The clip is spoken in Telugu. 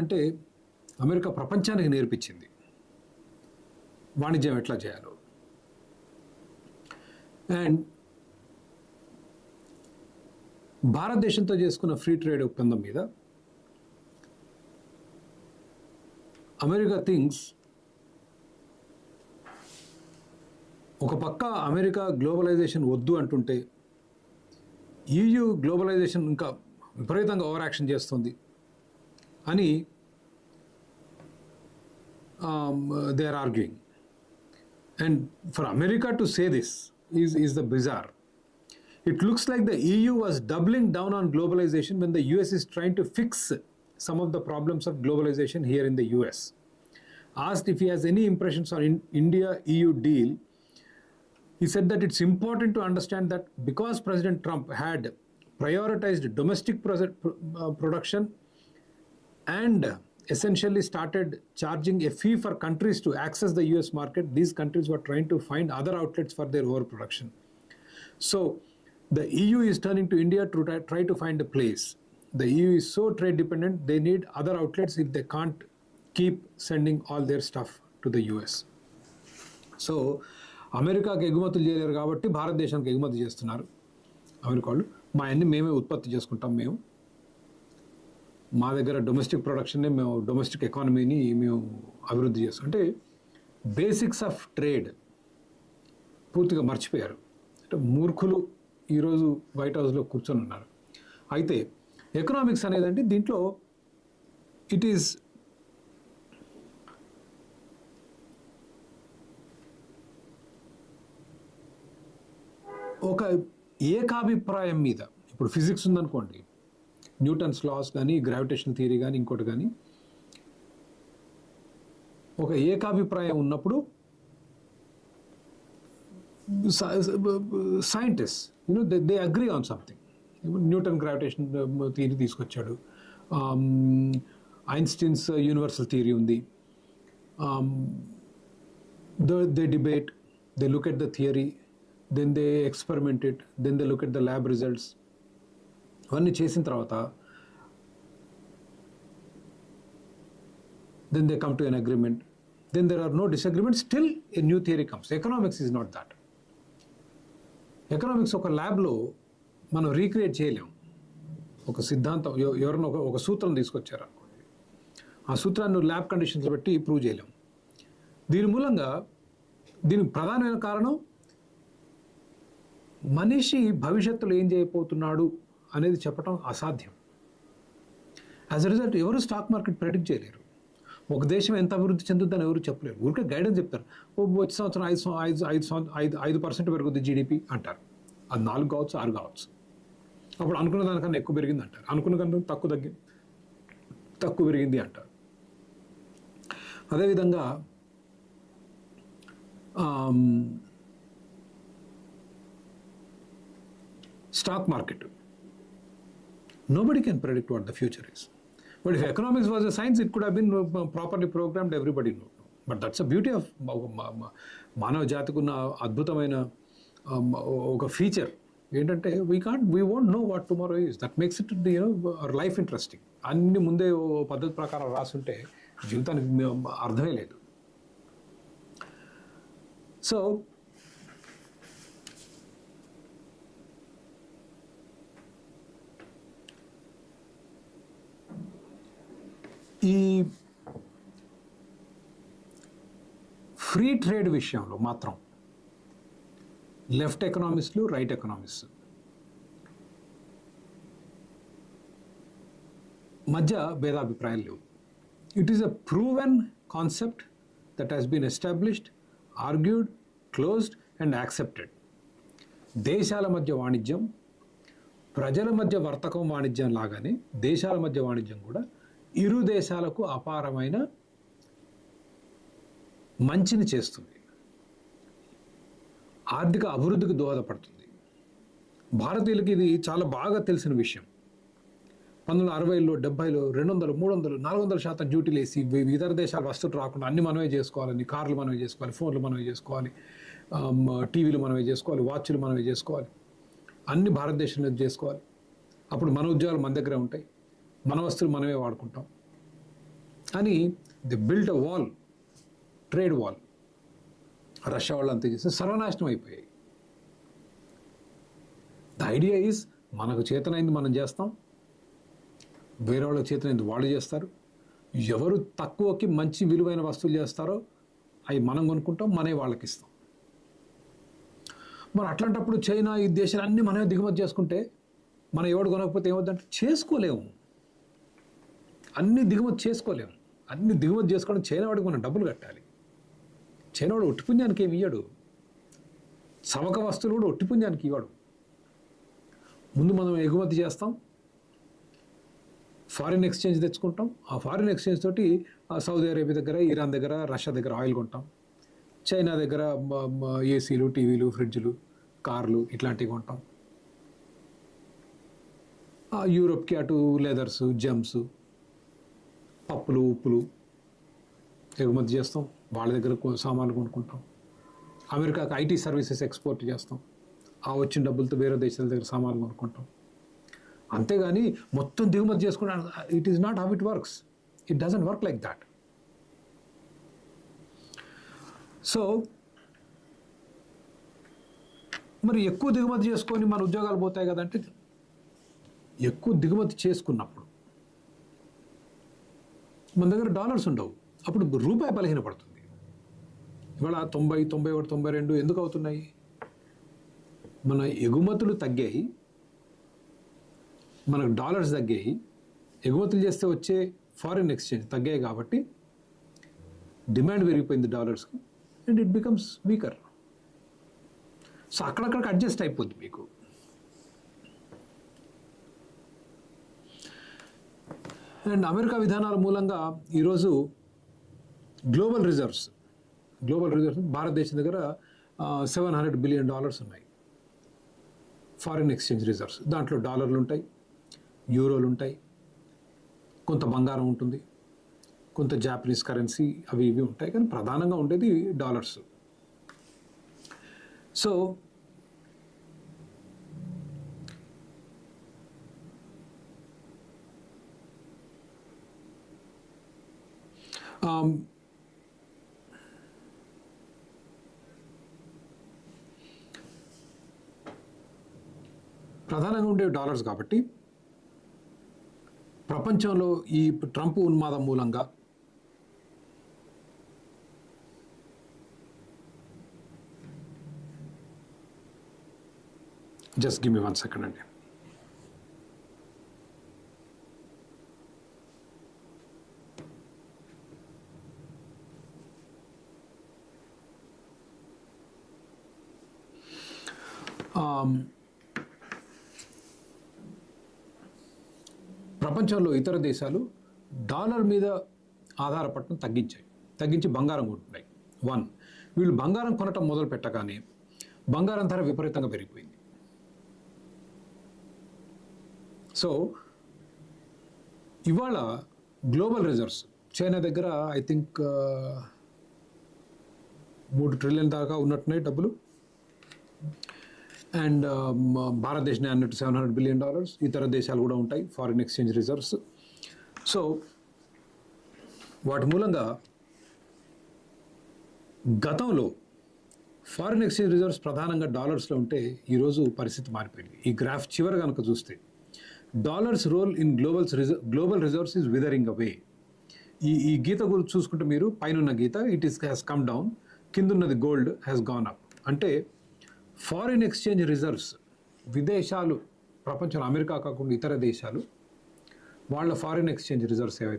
అంటే అమెరికా ప్రపంచానికి నేర్పించింది. వాణిజ్యం ఎట్లా చేయాలో. అండ్ భారతదేశంతో చేసుకున్న ఫ్రీ ట్రేడ్ ఒప్పందం మీద అమెరికా థింగ్స్ ఒక పక్క అమెరికా గ్లోబలైజేషన్ వద్దు అంటుంటే ఈయూ గ్లోబలైజేషన్ ఇంకా విపరీతంగా ఓవర్ యాక్షన్ చేస్తుంది. అని um, uh, they are arguing. And for America to say this is, is the bizarre. It looks like the EU was doubling down on globalization when the US is trying to fix some of the problems of globalization here in the US. Asked if he has any impressions on India EU deal, he said that it's important to understand that because President Trump had prioritized domestic uh, production and essentially started charging a fee for countries to access the US market, these countries were trying to find other outlets for their overproduction. So the EU is turning to India to try, try to find a place. The EU is so trade dependent, they need other outlets if they can't keep sending all their stuff to the US. So అమెరికాకి ఎగుమతులు చేయలేరు కాబట్టి భారతదేశానికి ఎగుమతి చేస్తున్నారు అమెరికా వాళ్ళు మా అన్ని మేమే ఉత్పత్తి చేసుకుంటాం మేము మా దగ్గర డొమెస్టిక్ ప్రొడక్షన్ని మేము డొమెస్టిక్ ఎకానమీని మేము అభివృద్ధి చేస్తాం. అంటే బేసిక్స్ ఆఫ్ ట్రేడ్ పూర్తిగా మర్చిపోయారు. అంటే మూర్ఖులు ఈరోజు వైట్ హౌస్లో కూర్చొని ఉన్నారు. అయితే ఎకనామిక్స్ అనేది దీంట్లో ఇట్ ఈస్ ఒక ఏకాభిప్రాయం మీద ఇప్పుడు ఫిజిక్స్ ఉందనుకోండి న్యూటన్స్ లాస్ కానీ గ్రావిటేషన్ థియరీ కానీ ఇంకోటి కానీ ఒక ఏకాభిప్రాయం ఉన్నప్పుడు scientist you know they they agree on something. Newton gravitation theory తీసుకొచ్చాడు. ఐన్స్టీన్స్ యూనివర్సల్ థియరీ ఉంది. They debate they look at the theory then they experimented then they look at the lab results. అవన్నీ చేసిన తర్వాత then they come to an agreement then there are no disagreement still a new theory comes economics is not that economics ఒక ల్యాబ్లో మనం రీక్రియేట్ చేయలేం. ఒక సిద్ధాంతం ఎవరినో ఒక ఒక సూత్రం తీసుకొచ్చారు అనుకోండి. ఆ సూత్రాన్ని ల్యాబ్ కండిషన్స్ బట్టి ప్రూవ్ చేయలేము దీని మూలంగా దీనికి ప్రధానమైన కారణం మనిషి భవిష్యత్తులో ఏం చేయబోతున్నాడు? అనేది చెప్పడం అసాధ్యం. యాజ్ అ రిజల్ట్ ఎవరు స్టాక్ మార్కెట్ ప్రెడిక్ట్ చేయలేరు. ఒక దేశం ఎంత అభివృద్ధి చెందుతుందని ఎవరు చెప్పలేరు. ఊరికే గైడెన్స్ చెప్తారు. ఓ వచ్చే సంవత్సరం ఐదు ఐదు ఐదు ఐదు ఐదు పర్సెంట్ పెరుగుద్ది జీడిపి అంటారు. అది నాలుగు కావచ్చు ఆరు కావచ్చు. అప్పుడు అనుకున్న దానికన్నా ఎక్కువ పెరిగింది అంటారు. అనుకున్న కన్నా తక్కువ తగ్గింది తక్కువ పెరిగింది అంటారు. అదేవిధంగా stock market nobody can predict what the future is. But if economics was a science, it could have been properly programmed, everybody knew. But that's the beauty of మా- మా- మా- మానవ జాతికి ఉన్న అద్భుతమైన ఒక ఫీచర్ ఏంటంటే we can't we won't know what tomorrow is that makes it you know life interesting అన్ని ముందే పద్ధతి ప్రకారం రాసుంటే జీవితానికి అర్థమే లేదు సో ఈ ఫ్రీ ట్రేడ్ విషయంలో మాత్రం లెఫ్ట్ ఎకనామిస్టులు రైట్ ఎకనామిస్ట్ మధ్య భేదాభిప్రాయాలు లేవు. It is a proven concept that has been established argued closed and accepted దేశాల మధ్య వాణిజ్యం ప్రజల మధ్య వర్తకం వాణిజ్యం లాగానే దేశాల మధ్య వాణిజ్యం కూడా ఇరు దేశాలకు అపారమైన మంచిని చేస్తుంది. ఆర్థిక అభివృద్ధికి దోహదపడుతుంది. భారతీయులకి ఇది చాలా బాగా తెలిసిన విషయం. పంతొమ్మిది వందల అరవైలో డెబ్బైలో రెండు వందలు మూడు వందలు నాలుగు వందల శాతం డ్యూటీలు వేసి ఇతర దేశాల వస్తువులు రాకుండా అన్ని మనమే చేసుకోవాలని కార్లు మనమే చేసుకోవాలి ఫోన్లు మనమే చేసుకోవాలి టీవీలు మనమే చేసుకోవాలి వాచ్లు మనమే చేసుకోవాలి అన్ని భారతదేశంలో చేసుకోవాలి. అప్పుడు మన ఉద్యోగాలు మన దగ్గరే ఉంటాయి. మన వస్తువులు మనమే వాడుకుంటాం. అని the built a wall trade wall Russia వాళ్ళు అంతే చేస్తే సర్వనాశనం అయిపోయాయి. ద ఐడియా ఈజ్ మనకు చేతనైంది మనం చేస్తాం వేరే వాళ్ళకి చేతనైంది వాళ్ళు చేస్తారు. ఎవరు తక్కువకి మంచి విలువైన వస్తువులు చేస్తారో అవి మనం కొనుక్కుంటాం మనే వాళ్ళకి ఇస్తాం. మరి అట్లాంటప్పుడు చైనా ఈ దేశాలు అన్నీ మనమే దిగుమతి చేసుకుంటే మనం ఎవడు కొనకపోతే ఏమవుతుందంటే చేసుకోలేము. అన్ని దిగుమతి చేసుకోలేము అన్ని దిగుమతి చేసుకోవడం చైనా వాడికి మనం డబ్బులు కట్టాలి. చైనా వాడు ఒట్టి పుణ్యానికి ఏమి ఇయ్యడు. సవక వస్తువులు కూడా ఒట్టి పుణ్యానికి ఇవ్వడు. ముందు మనం ఎగుమతి చేస్తాం. ఫారిన్ ఎక్స్చేంజ్ తెచ్చుకుంటాం. ఆ ఫారిన్ ఎక్స్చేంజ్ తోటి ఆ సౌదీ అరేబియా దగ్గర ఇరాన్ దగ్గర రష్యా దగ్గర ఆయిల్ కొంటాం. చైనా దగ్గర ఏసీలు టీవీలు ఫ్రిడ్జ్లు కార్లు ఇట్లాంటివి కొంటాం. యూరోప్కి అటు లెదర్స్ జెమ్స్ పప్పులు ఉప్పులు ఎగుమతి చేస్తాం. వాళ్ళ దగ్గర సామాన్లు కొనుక్కుంటాం. అమెరికాకి ఐటీ సర్వీసెస్ ఎక్స్పోర్ట్ చేస్తాం. ఆ వచ్చిన డబ్బులతో వేరే దేశాల దగ్గర సామాన్లు కొనుక్కుంటాం. అంతేగాని మొత్తం దిగుమతి చేసుకున్నాను it is not how it works it doesn't work like that so మరి ఎక్కువ దిగుమతి చేసుకొని మన ఉద్యోగాలు పోతాయి కదంటే ఎక్కువ దిగుమతి చేసుకున్నప్పుడు మన దగ్గర డాలర్స్ ఉండవు. అప్పుడు రూపాయి బలహీనపడుతుంది. ఇవాళ తొంభై తొంభై ఒకటి తొంభై రెండు ఎందుకు అవుతున్నాయి? మన ఎగుమతులు తగ్గాయి. మనకు డాలర్స్ తగ్గాయి. ఎగుమతులు చేస్తే వచ్చే ఫారిన్ ఎక్స్చేంజ్ తగ్గాయి కాబట్టి డిమాండ్ పెరిగిపోయింది డాలర్స్కి. And it becomes weaker. So అక్కడక్కడికి adjust అయిపోద్ది మీకు. అండ్ అమెరికా విధానాల మూలంగా ఈరోజు గ్లోబల్ రిజర్వ్స్ గ్లోబల్ రిజర్వ్స్ భారతదేశం దగ్గర సెవెన్ హండ్రెడ్ బిలియన్ డాలర్స్ ఉన్నాయి. Foreign exchange reserves. దాంట్లో డాలర్లు ఉంటాయి యూరోలు ఉంటాయి కొంత బంగారం ఉంటుంది కొంత జాపనీస్ కరెన్సీ అవి ఇవి ఉంటాయి కానీ ప్రధానంగా ఉండేది డాలర్స్. సో um, ప్రధానంగా ఉండే డాలర్స్ కాబట్టి ప్రపంచంలో ఈ ట్రంప్ ఉన్మాదం మూలంగా just give me one second అండి Um, ప్రపంచంలో ఇతర దేశాలు డాలర్ మీద ఆధారపడటం తగ్గించాయి. తగ్గించి బంగారం కొంటున్నాయి వన్ వీళ్ళు బంగారం కొనటం మొదలు పెట్టగానే బంగారం ధర విపరీతంగా పెరిగిపోయింది. సో ఇవాళ గ్లోబల్ రిజర్వ్స్ చైనా దగ్గర ఐ థింక్ uh, మూడు ట్రిలియన్ దాకా ఉన్నట్టున్నాయి డబ్బులు. అండ్ um, భారతదేశం అన్నట్టు సెవెన్ హండ్రెడ్ బిలియన్ డాలర్స్ ఇతర దేశాలు కూడా ఉంటాయి ఫారిన్ ఎక్స్చేంజ్ రిజర్వ్స్ సో వాటి మూలంగా గతంలో ఫారిన్ ఎక్స్చేంజ్ రిజర్వ్స్ ప్రధానంగా డాలర్స్లో ఉంటే ఈరోజు పరిస్థితి మారిపోయింది. ఈ గ్రాఫ్ చివరి కనుక చూస్తే dollars role in globals reserve global reserves is withering away ఈ ఈ గీత గురించి చూసుకుంటే మీరు పైన గీత it is has come down కిందున్నది gold has gone up అంటే ఫారిన్ ఎక్స్చేంజ్ రిజర్వ్స్ విదేశాలు ప్రపంచంలో అమెరికా కాకుండా ఇతర దేశాలు వాళ్ళ ఫారిన్ ఎక్స్చేంజ్ రిజర్వ్స్ ఏవైతే